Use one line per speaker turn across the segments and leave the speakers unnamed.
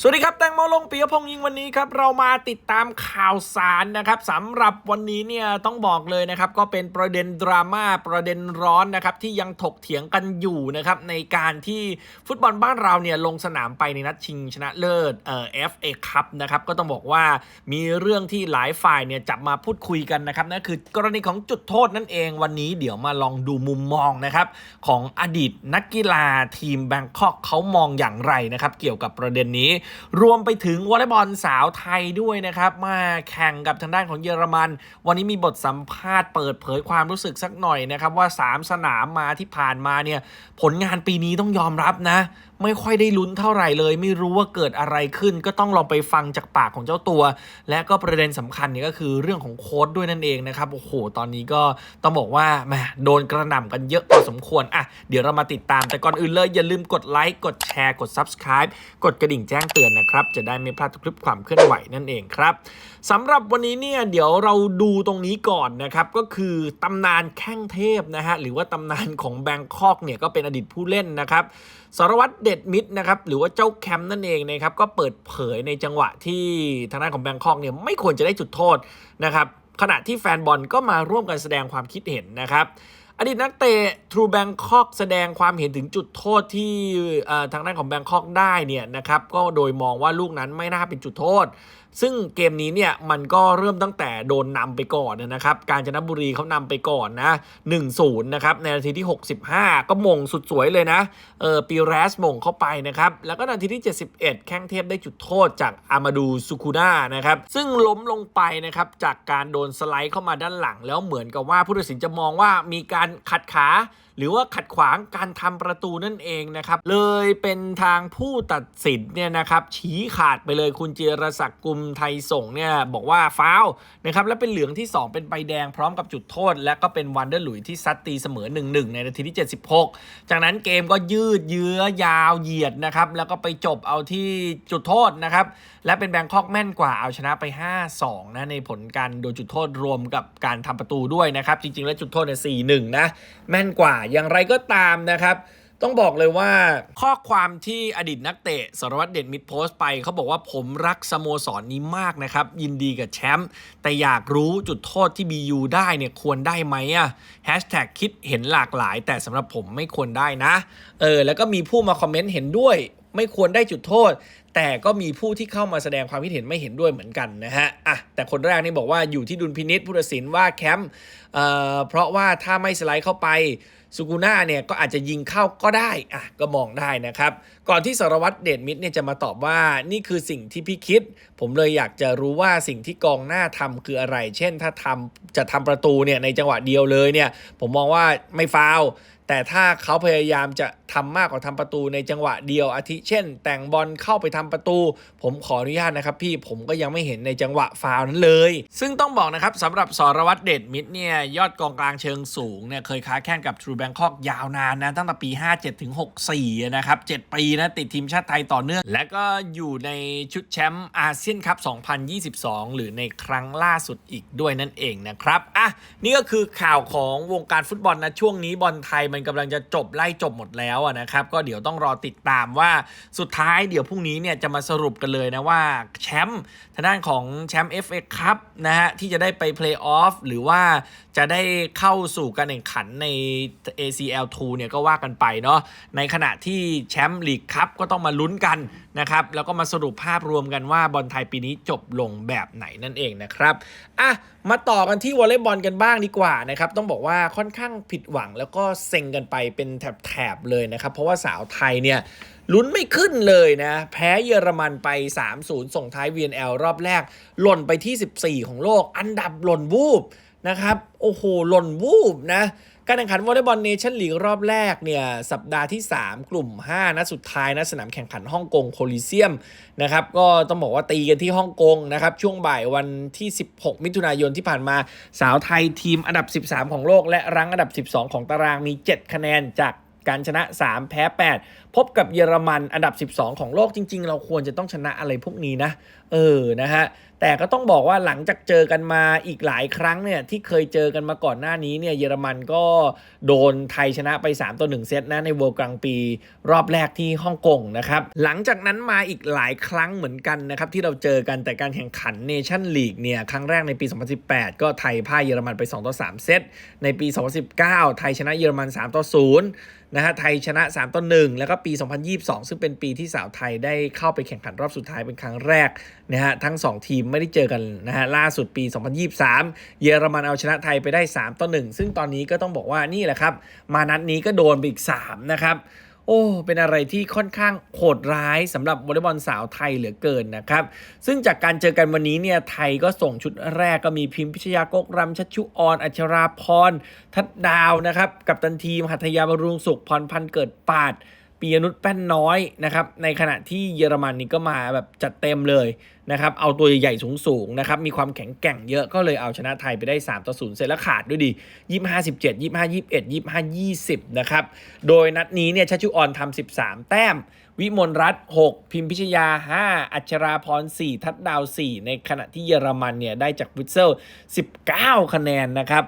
สวัสดีครับ แตงโมลงปียพงษ์ยิงวันนี้ครับเรามาติดตามข่าวสารนะครับสำหรับวันนี้เนี่ยต้องบอกเลยนะครับก็เป็นประเด็นดราม่าประเด็นร้อนนะครับที่ยังถกเถียงกันอยู่นะครับในการที่ฟุตบอลบ้านเราเนี่ยลงสนามไปในนัดชิงชนะเลิศเอ่อ FA ครับนะครับก็ต้องบอกว่ามีเรื่องที่หลายฝ่ายเนี่ยจับมาพูดคุยกันนะครับนั่นคือกรณีของจุดโทษนั่นเองวันนี้เดี๋ยวมาลองดูมุมมองนะครับของอดีตนักกีฬาทีมแบงคอกเขามองอย่างไรนะครับเกี่ยวกับประเด็นนี้รวมไปถึงวอลเลย์บอลสาวไทยด้วยนะครับ มาแข่งกับทางด้านของเยอรมัน วันนี้มีบทสัมภาษณ์เปิดเผยความรู้สึกสักหน่อยนะครับ ว่า 3 สนามมาที่ผ่านมาเนี่ยผลงานปีนี้ต้องยอมรับนะ ไม่ค่อยได้ลุ้นเท่าไหร่เลย ไม่รู้ว่าเกิดอะไรขึ้น ก็ต้องลองไปฟังจากปากของเจ้าตัว และก็ประเด็นสำคัญเนี่ยก็คือเรื่องของโค้ดด้วยนั่นเองนะครับโอ้โหตอนนี้ก็ต้องบอกว่าแหมโดนกระหน่ำกันเยอะพอสมควรอะเดี๋ยวเรามาติดตามแต่ก่อนอื่นเลยอย่าลืมกดไลค์กดแชร์กด Subscribe กดกระดิ่งแจ้งตือนนะครับ จะได้ไม่พลาดทุกคลิปความเคลื่อนไหวนั่นเองครับสำหรับวันนี้เนี่ยเดี๋ยวเราดูตรงนี้ก่อนนะครับก็คือตำนานแข้งเทพนะฮะหรือว่าตำนานของแบงคอกเนี่ยก็เป็นอดีตผู้เล่นนะครับสารวัตรเด็ดมิดนะครับหรือว่าเจ้าแคมป์นั่นเองนะครับก็เปิดเผยในจังหวะที่ทางด้านของแบงคอกเนี่ยไม่ควรจะได้จุดโทษนะครับขณะที่แฟนบอลก็มาร่วมกันแสดงความคิดเห็นนะครับ อดีตนักเตะทรูแบงคอกแสดงความเห็นถึงจุดโทษที่ทางด้านของแบงคอกได้เนี่ยนะครับก็โดยมองว่าลูกนั้นไม่น่าเป็นจุดโทษ ซึ่งเกมนี้เนี่ยมันก็เริ่มตั้งแต่โดนนำไปก่อนนะครับ การจนบุรีเขานำไปก่อนนะ1-0นะครับในนาทีที่ 65 ก็มงสุดสวยเลยนะเออปีแรสมงเข้าไปนะครับ แล้วก็นาทีที่ 71 แข้งเทพได้จุดโทษจากอามาดูสุคูน่านะครับ ซึ่งล้มลงไปนะครับจากการโดนสไลด์เข้ามาด้านหลัง แล้วเหมือนกับว่าผู้ตัดสินจะมองว่ามีการขัดขา หรือว่าขัดขวางการทำประตูนั่นเองนะครับ เลยเป็นทางผู้ตัดสินเนี่ยนะครับชี้ขาดไปเลยคุณเจรศักดิ์กุมไทยส่งเนี่ยบอกว่าฟาวนะครับและเป็นเหลืองที่ 2 เป็นใบแดงพร้อมกับจุดโทษ และก็เป็นวันเดอร์หลุยที่ซัดตีเสมอ 1-1 ในนาทีที่ 76 จากนั้นเกมก็ยืดเยื้อยาวเหยียดนะครับแล้วก็ไปจบเอาที่จุดโทษนะครับและเป็นแบงคอกแม่นกว่าเอาชนะไป 5-2 นะในผลการโดนจุดโทษรวมกับการทำประตูด้วยนะครับจริงๆ แล้วจุดโทษเนี่ย4-1 นะแม่นกว่าอย่างไรก็ตามนะครับต้องบอกเลยว่าข้อความที่อดีตนักเตะสารวัตรเด่นมิดโพสต์ไปเขาบอกว่าผมรักสโมสรนนี้มากนะครับ ยินดีกับแชมป์แต่อยากรู้จุดโทษที่ BU ได้เนี่ยควรได้ไหมอะแฮชแท็กคิดเห็นหลากหลาย แต่สำหรับผมไม่ควรได้นะ เออ แล้วก็มีผู้มาคอมเมนต์เห็นด้วย ไม่ควรได้จุดโทษ แต่ก็มีผู้ที่เข้ามาแสดงความคิดเห็นไม่เห็นด้วยเหมือนกันนะฮะอะแต่คนแรกนี่บอกว่าอยู่ที่ดุลพินิษผู้ตัดสินว่าแคมป์เอ่อเพราะว่าถ้าไม่สไลด์เข้าไป สุกุน่าเนี่ยก็อาจจะยิงเข้าก็ได้อะก็มองได้นะครับ ก่อนที่สารวัตรเดชมิตรเนี่ยจะมาตอบว่านี่คือสิ่งที่พี่คิด ผมเลยอยากจะรู้ว่าสิ่งที่กองหน้าทำคืออะไร เช่นถ้าทำจะทำประตูเนี่ยในจังหวะเดียวเลยเนี่ยผมมองว่าไม่ฟาว แต่ถ้าเขาพยายามจะทำมากกว่าทำประตูในจังหวะเดียวอาทิเช่น แต่งบอลเข้าไปทำประตู ผมขออนุญาตนะครับพี่ผมก็ยังไม่เห็นในจังหวะฟาวล์นั้นเลย ซึ่งต้องบอกนะครับสำหรับสรวัตรเดชมิตรเนี่ยยอดกองกลางเชิงสูงเนี่ยเคยค้าแข่งกับทรูแบงคอกยาวนานนะตั้งแต่ปี 57ถึง64 นะครับ 7 ปีนะติดทีมชาติไทยต่อเนื่อง และก็อยู่ในชุดแชมป์อาเซียนคัพ2022 หรือในครั้งล่าสุดอีกด้วยนั่นเองนะครับอะนี่ก็คือข่าวของวงการฟุตบอลนะช่วงนี้บอลไทยมันกำลังจะจบไล่จบหมดแล้วนะครับ ก็เดี๋ยวต้องรอติดตามว่าสุดท้ายเดี๋ยวพรุ่งนี้เนี่ยจะมาสรุปกันเลยนะว่าแชมป์ทางด้านของแชมป์ FA คัพนะฮะที่จะได้ไปเพลย์ออฟหรือว่าจะได้เข้าสู่การแข่งขันใน ACL 2เนี่ยก็ว่ากันไปเนาะในขณะที่แชมป์ลีกคัพก็ต้องมาลุ้นกันนะครับแล้วก็มาสรุปภาพรวมกันว่าบอลไทยปีนี้จบลงแบบไหนนั่นเองนะครับอะมาต่อกันที่วอลเลย์บอลกันบ้างดีกว่านะครับต้องบอกว่าค่อนข้างผิดหวังแล้วก็เซ็งกันไปเป็นแถบๆเลยนะครับ เพราะว่าสาวไทยเนี่ยลุ้นไม่ขึ้นเลยนะ แพ้เยอรมันไป 3-0 ส่งท้าย VNL รอบแรก หล่นไปที่ 14 ของโลก อันดับหล่นวูบนะครับ โอ้โห หล่นวูบนะ การแข่งขันวอลเลย์บอลเนชั่นลีกรอบแรกเนี่ยสัปดาห์ที่ 3 กลุ่ม 5นัดสุดท้ายนะสนามแข่งขันฮ่องกงโคลิเซียมนะครับก็ต้องบอกว่าตีกันที่ฮ่องกงนะครับช่วงบ่ายวันที่ 16 มิถุนายนที่ผ่านมาสาวไทยทีมอันดับ 13 ของโลก และรั้งอันดับ 12 ของตารางมี 7 คะแนนจาก การชนะ 3 แพ้ 8 พบกับเยอรมันอันดับ 12 ของโลกจริง ๆ เราควรจะต้องชนะอะไรพวกนี้นะ เออนะฮะแต่ก็ต้องบอกว่าหลังจากเจอกันมาอีกหลายครั้งเนี่ยที่เคยเจอกันมาก่อนหน้านี้เนี่ยเยอรมันก็โดนไทยชนะไป 3 ต่อ 1 เซตนะในเวิลด์กลางปีรอบแรกที่ฮ่องกงนะครับหลังจากนั้นมาอีกหลายครั้งเหมือนกันนะครับที่เราเจอกันแต่การแข่งขันเนชั่นลีกเนี่ยครั้งแรกในปี 2018 ก็ไทยพ่ายเยอรมันไป 2 ต่อ 3 เซตในปี 2019 ไทยชนะเยอรมัน 3 ต่อ 0 นะฮะไทยชนะ 3ต่อ1แล้วก็ปี 2022 ซึ่งเป็นปีที่สาวไทยได้เข้าไปแข่งขันรอบสุดท้ายเป็นครั้งแรกนะฮะทั้ง 2 ทีมไม่ได้เจอกันนะฮะล่าสุดปี 2023 เยอรมันเอาชนะไทยไปได้ 3ต่อ1ซึ่งตอนนี้ก็ต้องบอกว่านี่แหละครับ มานัดนี้ก็โดนไปอีก3นะครับ โอ้ เป็นอะไรที่ค่อนข้างโหดร้ายสำหรับวอลเลย์บอลสาวไทยเหลือเกินนะครับ ซึ่งจากการเจอกันวันนี้เนี่ยไทยก็ส่งชุดแรกก็มีพิมพิชยากกรำชัชชุออน อัชราพร ทัดดาวนะครับ กับตันทีมหัตยาบรุงสุขพรพันธ์เกิดปาด ปียนุชแป้นน้อยนะครับในขณะที่เยอรมันนี่ก็มาแบบจัดเต็มเลยนะครับเอาตัวใหญ่ๆสูงๆนะครับมีความแข็งแกร่งเยอะก็เลยเอาชนะไทยไปได้ 3 ต่อ 0เซตแล้วขาดด้วยดี 25 17 25 21 25 20 นะครับ โดยนัดนี้เนี่ยชัชชุออนทำ13 แต้ม วิมลรัตน์6พิมพิชยา 5 อัชราพร 4 ทัดดาว 4 ในขณะที่เยอรมันเนี่ยได้จากวิตเซล 19 คะแนนนะครับ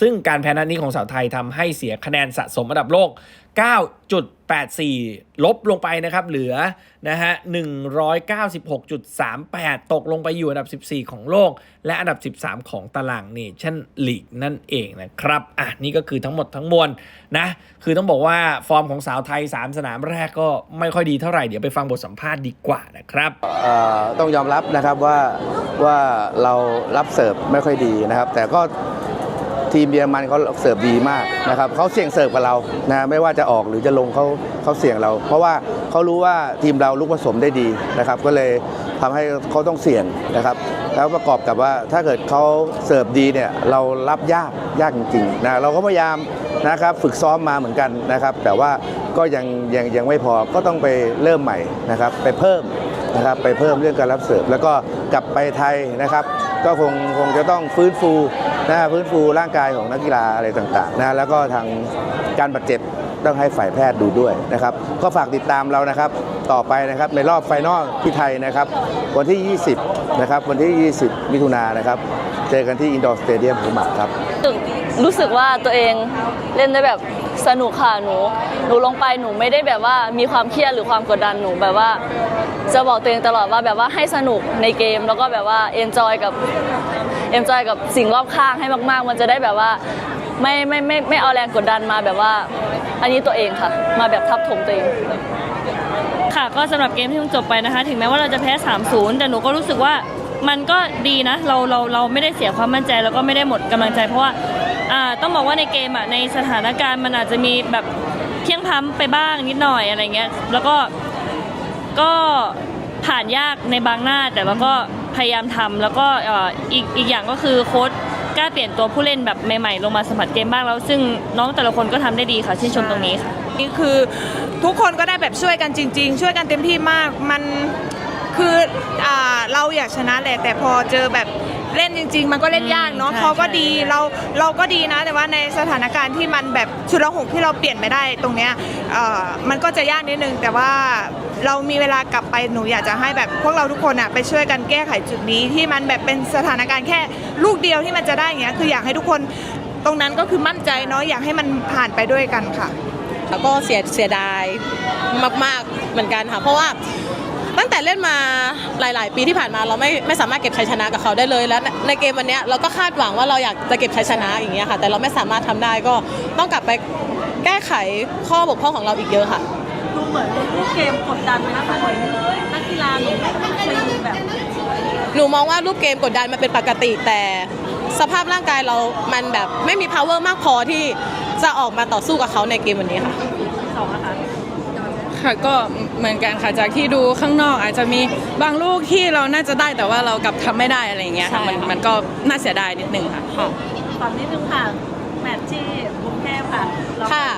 ซึ่งการแพ้นัดนี้ของสาวไทยทำให้เสียคะแนนสะสมอันดับโลก 84 ลบลงไปนะครับ เหลือนะฮะ196.38 ตกลงไปอยู่อันดับ 14 ของโลก และอันดับ 13 ของตารางเนชั่นลีกนั่นเองนะครับอะนี่ก็คือทั้งหมดทั้งมวลนะคือต้องบอกว่าฟอร์มของสาวไทย 3 สนามแรกก็ไม่ค่อยดีเท่าไหร่ เดี๋ยวไปฟังบทสัมภาษณ์ดีกว่านะครับ
ต้องยอมรับนะครับว่าว่าเรารับเสิร์ฟไม่ค่อยดีนะครับ แต่ก็ ทีมเยอรมันเขาเสิร์ฟดีมากนะครับเขาเสี่ยงเสิร์ฟกับเรานะไม่ว่าจะออกหรือจะลงเขาเขาเสี่ยงเรา เพราะว่าเขารู้ว่าทีมเราลูกผสมได้ดีนะครับ ก็เลยทำให้เขาต้องเสี่ยงนะครับ แล้วประกอบกับว่าถ้าเกิดเขาเสิร์ฟดีเนี่ยเรารับยากยากจริงๆนะเราก็พยายามนะครับฝึกซ้อมมาเหมือนกันนะครับ แต่ว่าก็ยังยังยังไม่พอก็ต้องไปเริ่มใหม่นะครับ ไปเพิ่มนะครับไปเพิ่มเรื่องการรับเสิร์ฟแล้วก็กลับไปไทยนะครับ ก็คงคงจะต้องฟื้นฟูนะฟื้นฟูร่างกายของนักกีฬาอะไรต่างๆนะแล้วก็ทางการบาดเจ็บต้องให้ฝ่ายแพทย์ดูด้วยนะครับ ก็ฝากติดตามเรานะครับ ต่อไปนะครับในรอบไฟนอลที่ไทยนะครับ วันที่ 20 นะครับ วันที่ 20 มิถุนายนนะครับ เจอกันที่อินดอร์สเตเดียมหัวหมากครับ
รู้สึกรู้สึกว่าตัวเองเล่นได้แบบ สนุกค่ะหนูหนูลงไปหนูไม่ได้แบบว่ามีความเครียดหรือความกดดันหนูแบบว่า จะบอกตัวเองตลอดว่าแบบว่าให้สนุกในเกม แล้วก็แบบว่าเอนจอยกับเอนจอยกับสิ่งรอบข้างให้มาก ๆ มันจะได้แบบว่าไม่ไม่ไม่ไม่เอาแรงกดดันมาแบบว่า อันนี้ตัวเองค่ะ มาแบบทับถมตัวเอง
ค่ะก็สำหรับเกมที่เพิ่งจบไปนะคะ ถึงแม้ว่าเราจะแพ้ 3-0 แต่หนูก็รู้สึกว่ามันก็ดีนะ เราเราเราไม่ได้เสียความมั่นใจแล้วก็ไม่ได้หมดกำลังใจเพราะว่า อ่าต้องบอกว่าในเกมอะในสถานการณ์มันอาจจะมีแบบเที่ยงพ้ำไปบ้างนิดหน่อยอะไรเงี้ยแล้วก็ก็ผ่านยากในบางหน้าแต่เราก็พยายามทำแล้วก็เอ่ออีกอีกอย่างก็คือโค้ชกล้าเปลี่ยนตัวผู้เล่นแบบใหม่ๆ ลงมาสัมผัสเกมบ้างแล้ว ซึ่งน้องแต่ละคนก็ทำได้ดีค่ะชื่นชมตรงนี้ค่ะ
นี่คือทุกคนก็ได้แบบช่วยกันจริง ๆ ช่วยกันเต็มที่มากมันคืออาเราอยากชนะแหละแต่พอเจอแบบ เล่นจริง ๆ มันก็เล่นยากเนาะ
ใช่
เขาก็
ใช่
ดีเราเราก็ดีนะ แต่ว่าในสถานการณ์ที่มันแบบชุดละหกที่เราเปลี่ยนไม่ได้ตรงเนี้ยเอ่อมันก็จะยากนิดนึง แต่ว่าเรามีเวลากลับไปหนูอยากจะให้แบบพวกเราทุกคนอะไปช่วยกันแก้ไขจุดนี้ที่มันแบบเป็นสถานการณ์แค่ลูกเดียวที่มันจะได้อย่างเงี้ยคืออยากให้ทุกคนตรงนั้นก็คือมั่นใจเนาะอยากให้มันผ่านไปด้วยกันค่ะ
แล้วก็เสียเสียดายมาก ๆ เหมือนกันค่ะ เพราะว่า ตั้งแต่เล่นมาหลาย ๆ ปีที่ผ่านมาเราไม่ไม่สามารถเก็บชัยชนะกับเขาได้เลย แล้วในในเกมวันเนี้ยเราก็คาดหวังว่าเราอยากจะเก็บชัยชนะอย่างเงี้ยค่ะ แต่เราไม่สามารถทำได้ก็ต้องกลับไปแก้ไขข้อบกพร่องของเราอีกเยอะค่ะ
ดูเหมือนลูกเกมกดดันไหมนะคะเหมือนนักกีฬาหนูไม่เคยแบบ
หนูมองว่ารูปเกมกดดันมันเป็นปกติแต่สภาพร่างกายเรามันแบบไม่มี power มากพอที่จะออกมาต่อสู้กับเขาในเกมวันนี้ค่ะ
สองนะคะ
ค่ะก็เหมือนกันค่ะจากที่ดูข้างนอกอาจจะมีบางลูกที่เราน่าจะได้แต่ว่าเรากลับทำไม่ได้อะไรอย่างเงี้ยค่ะ
ใช่
มัน
ค่ะ
มันก็น่าเสียดายนิดนึงค่ะ
ตอนนี้นึงค่ะ แมตช์ที่กรุงเทพค่ะเรา
ค่ะ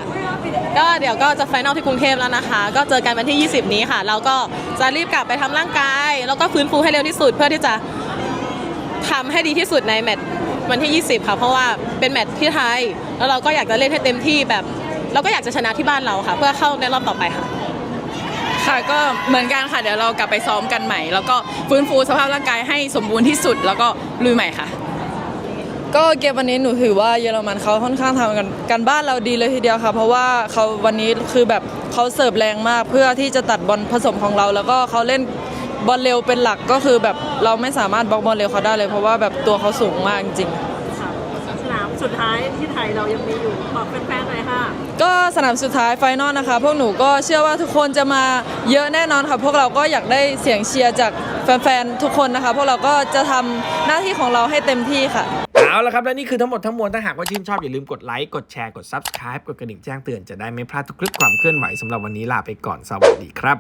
ก็เดี๋ยวก็จะไฟนอลที่กรุงเทพแล้วนะคะ ก็เจอกันวันที่ 20 นี้ค่ะเราก็จะรีบกลับไปทำร่างกาย แล้วก็ฟื้นฟูให้เร็วที่สุด เพื่อที่จะทำให้ดีที่สุดในแมตช์วันที่ 20 ค่ะ เพราะว่าเป็นแมตช์ที่ไทย แล้วเราก็อยากจะเล่นให้เต็มที่แบบ เราก็อยากจะชนะที่บ้านเราค่ะ เพื่อเข้าในรอบต่อไปค่ะ
ค่ะก็เหมือนกันค่ะเดี๋ยวเรากลับไปซ้อมกันใหม่ แล้วก็ฟื้นฟูสภาพร่างกายให้สมบูรณ์ที่สุด แล้วก็ลุยใหม่ค่ะ
ก็เกมวันนี้หนูถือว่าเยอรมันเขาค่อนข้างทำกันกันบ้านเราดีเลยทีเดียวค่ะ เพราะว่าเขาวันนี้คือแบบเขาเสิร์ฟแรงมากเพื่อที่จะตัดบอลผสมของเรา แล้วก็เขาเล่นบอลเร็วเป็นหลักก็คือแบบเราไม่สามารถบล็อกบอลเร็วเขาได้เลย เพราะว่าแบบตัวเขาสูงมากจริงๆ
สุดท้ายที่ไทยเรายังมีอยู่บอกแฟนๆหน่อยค่ะ
ก็สนามสุดท้ายไฟนอลนะคะ พวกหนูก็เชื่อว่าทุกคนจะมาเยอะแน่นอนค่ะ พวกเราก็อยากได้เสียงเชียร์จากแฟนๆทุกคนนะคะ พวกเราก็จะทำหน้าที่ของเราให้เต็มที่ค่ะ
เอาละครับ และนี่คือทั้งหมดทั้งมวลถ้าหากว่าชื่นชอบ อย่าลืมกดไลค์ กดแชร์ กด Subscribe กดกระดิ่งแจ้งเตือนจะได้ไม่พลาดทุกคลิปความเคลื่อนไหวสำหรับวันนี้ลาไปก่อนสวัสดีครับ